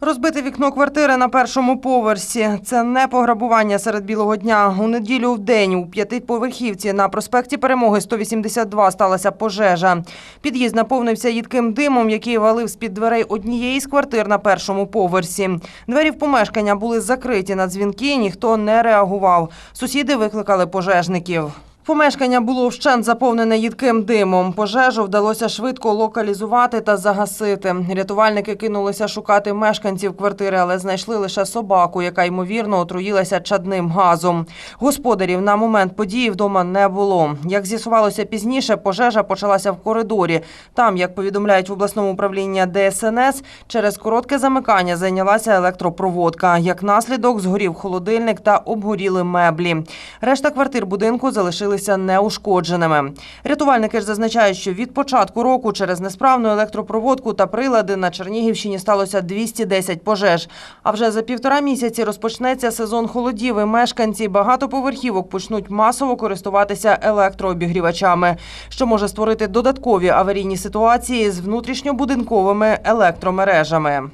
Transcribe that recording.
Розбите вікно квартири на першому поверсі. Це не пограбування серед білого дня. У неділю в день у п'ятиповерхівці на проспекті Перемоги 182 сталася пожежа. Під'їзд наповнився їдким димом, який валив з-під дверей однієї з квартир на першому поверсі. Двері в помешкання були закриті на дзвінки, ніхто не реагував. Сусіди викликали пожежників. Помешкання було вщент заповнене їдким димом. Пожежу вдалося швидко локалізувати та загасити. Рятувальники кинулися шукати мешканців квартири, але знайшли лише собаку, яка ймовірно отруїлася чадним газом. Господарів на момент події вдома не було. Як з'ясувалося пізніше, пожежа почалася в коридорі. Там, як повідомляють в обласному управлінні ДСНС, через коротке замикання зайнялася електропроводка. Як наслідок згорів холодильник та обгоріли меблі. Решта квартир будинку залишилися неушкодженими. Рятувальники ж зазначають, що від початку року через несправну електропроводку та прилади на Чернігівщині сталося 210 пожеж. А вже за півтора місяці розпочнеться сезон холодів. і Мешканці багатоповерхівок почнуть масово користуватися електрообігрівачами, що може створити додаткові аварійні ситуації з внутрішньобудинковими електромережами.